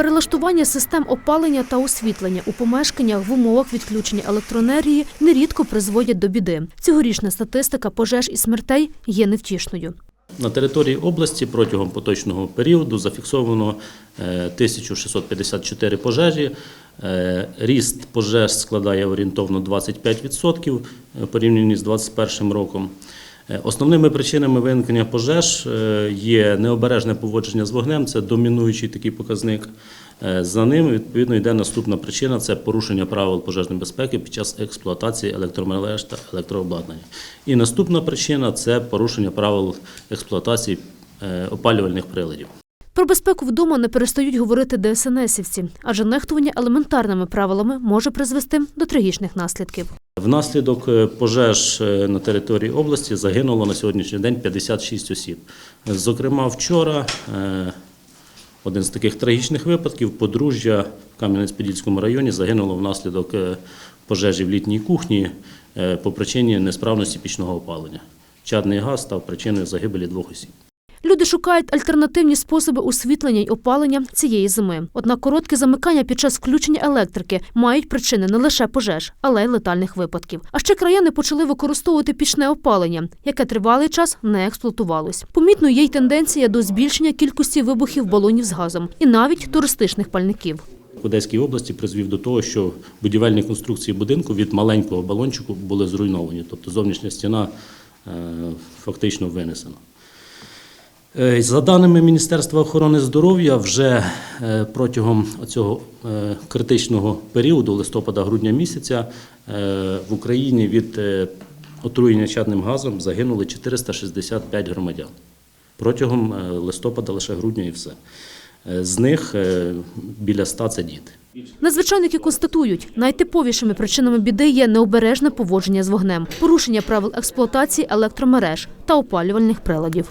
Перелаштування систем опалення та освітлення у помешканнях в умовах відключення електроенергії нерідко призводять до біди. Цьогорічна статистика пожеж і смертей є невтішною. На території області протягом поточного періоду зафіксовано е, 1654 пожежі. Е, Ріст пожеж складає орієнтовно 25% е, порівняно з 2021 роком. Е, Основними причинами виникнення пожеж е, є необережне поводження з вогнем, це домінуючий такий показник. Е, За ним відповідно йде наступна причина це порушення правил пожежної безпеки під час експлуатації електромереж та електрообладнання. І наступна причина це порушення правил експлуатації опалювальних приладів. Про безпеку вдома не перестають говорити ДСНСівці, адже нехтування елементарними правилами може призвести до трагічних наслідків. Внаслідок е, пожеж е, на території області загинуло на сьогоднішній день 56 осіб. Зокрема, вчора е, один з таких трагічних випадків подружжя в Кам'янець-Подільському районі загинуло внаслідок пожежі в літній кухні по причині несправності пічного опалення. Чадний газ став причиною загибелі двох осіб. Люди шукають альтернативні способи освітлення й опалення цієї зими. Однак короткі замикання під час включення електрики мають причини не лише пожеж, але й летальних випадків. А ще краяни почали використовувати пічне опалення, яке тривалий час не експлуатувалось. Помітною є й тенденція до збільшення кількості вибухів балонів з газом і навіть туристичних пальників. В Одеській області призвів до того, що будівельні конструкції будинку від маленького балончику були зруйновані, тобто зовнішня стіна е, фактично винесена. Е, За даними Міністерства охорони здоров'я, вже е, протягом цього е, критичного періоду, листопада-грудня місяця, в Україні від отруєння чадним газом загинули 465 громадян. Протягом листопада, лише грудня і все. З них біля 100 – це діти. Надзвичайники констатують, найтиповішими причинами біди є необережне поводження з вогнем, порушення правил експлуатації електромереж та опалювальних приладів.